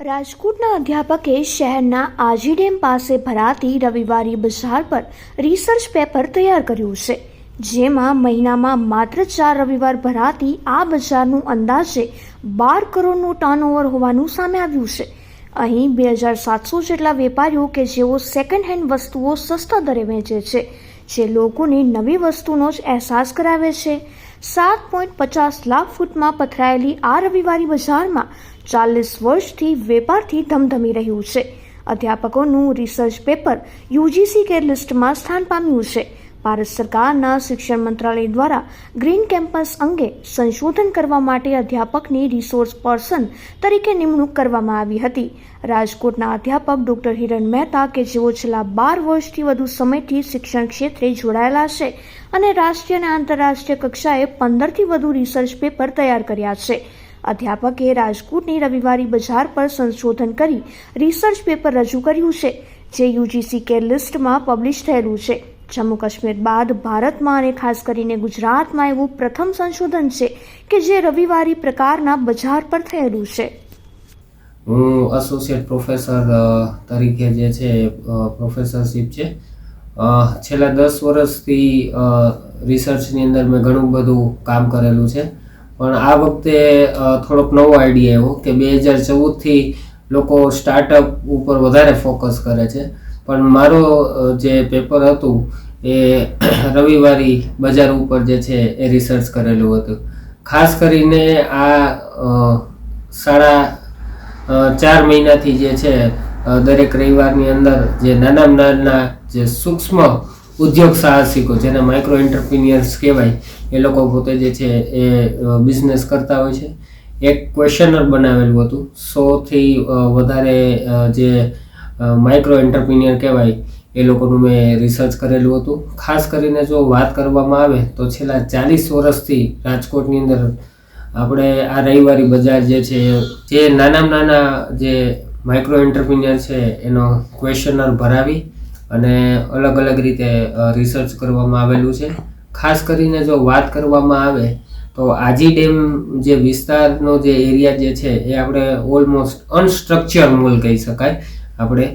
રાજકોટના અધ્યાપકે શહેરના આજી ડેમ પાસે ભરાતી રવિવારી બજાર પર રિસર્ચ પેપર તૈયાર કર્યું છે, જેમાં મહિનામાં માત્ર ચાર રવિવાર ભરાતી આ બજારનું અંદાજે બાર કરોડનું ટર્નઓવર હોવાનું સામે આવ્યું છે. અહીં બે હજાર સાતસો જેટલા વેપારીઓ કે જેઓ સેકન્ડ હેન્ડ વસ્તુઓ સસ્તા દરે વેચે છે, જે લોકોને નવી વસ્તુનો જ અહેસાસ કરાવે છે. સાત પોઈન્ટ પચાસ લાખ ફૂટમાં પથરાયેલી આ રવિવારી બજારમાં ચાલીસ વર્ષથી વેપારથી ધમધમી રહ્યું છે. અધ્યાપકોનું રિસર્ચ પેપર યુજીસી કેર લિસ્ટમાં સ્થાન પામ્યું છે. ભારત સરકારના શિક્ષણ મંત્રાલય દ્વારા ગ્રીન કેમ્પસ અંગે સંશોધન કરવા માટે અધ્યાપકની રિસોર્સ પર્સન તરીકે નિમણૂક કરવામાં આવી હતી. રાજકોટના અધ્યાપક ડોક્ટર હિરણ મહેતા કે જેઓ છેલ્લા બાર વર્ષથી વધુ સમયથી શિક્ષણ ક્ષેત્રે જોડાયેલા છે અને રાષ્ટ્રીય અને આંતરરાષ્ટ્રીય કક્ષાએ પંદરથી વધુ રિસર્ચ પેપર તૈયાર કર્યા છે. અધ્યાપકે રાજકોટની રવિવારી બજાર પર સંશોધન કરી રિસર્ચ પેપર રજૂ કર્યું છે, જે યુજીસી કેર લિસ્ટમાં પબ્લિશ થયેલું છે. જમ્મુ કાશ્મીર બાદ ભારતમાં અને ખાસ કરીને ગુજરાતમાં એવું પ્રથમ સંશોધન છે કે જે રવિવારી પ્રકારના બજાર પર થયેલું છે. હું એસોસિએટ પ્રોફેસર તરીકે જે છે પ્રોફેસરશીપ છે. છેલ્લા દસ વર્ષથી રિસર્ચની અંદર મેં ઘણું બધું કામ કરેલું છે. પણ આ વખતે થોડોક નવો આઈડિયા એવો કે બે હજાર ચૌદથી લોકો સ્ટાર્ટઅપ ઉપર વધારે ફોકસ કરે છે. પણ મારો જે પેપર હતું એ રવિવારી બજાર ઉપર જે છે એ રિસર્ચ કરેલું હતું. ખાસ કરીને આ સાડા ચાર મહિનાથી જે છે દરેક રવિવારની અંદર જે નાના નાના જે સૂક્ષ્મ ઉદ્યોગ સાહસિકો જેને માઇક્રો એન્ટરપ્રિનિયર્સ કહેવાય, એ લોકો પોતે જે છે એ બિઝનેસ કરતા હોય છે. એક ક્વેશ્ચનર બનાવેલું હતું. સોથી વધારે જે માઇક્રો એન્ટરપ્રિન્યર કહેવાય, એ લોકોનું મેં રિસર્ચ કરેલું હતું. ખાસ કરીને જો વાત કરવામાં આવે, તો છેલ્લા ચાલીસ વર્ષથી રાજકોટની અંદર આપણે આ રવિવારી બજાર જે છે, જે નાનામાં નાના જે માઇક્રો એન્ટરપ્રિન્યર છે, એનો ક્વેશ્ચનર ભરાવી અને અલગ અલગ રીતે રિસર્ચ કરવામાં આવેલું છે. ખાસ કરીને જો વાત કરવામાં આવે, તો આજી ડેમ જે વિસ્તારનો જે એરિયા જે છે, એ આપણે ઓલમોસ્ટ અનસ્ટ્રક્ચર મોલ કહી શકાય. આપણે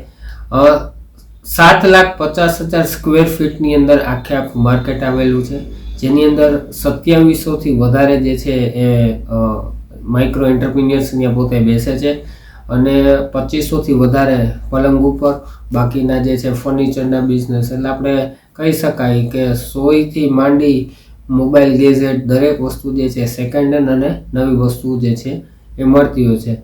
સાત લાખ પચાસ હજાર સ્ક્વેર ફીટની અંદર આખે આખું માર્કેટ આવેલું છે. જેની અંદર સત્યાવીસોથી વધારે જે છે એ માઇક્રો એન્ટરપ્રિન્યર્સ ત્યાં પોતે બેસે છે. અને પચીસોથી વધારે પલંગ ઉપર બાકીના જે છે ફર્નિચરના બિઝનેસ એટલે આપણે કહી શકાય કે સોયથી માંડી મોબાઈલ ગેઝેટ દરેક વસ્તુ જે છે સેકન્ડ હેન્ડ અને નવી વસ્તુ જે છે એ મળતી હોય છે.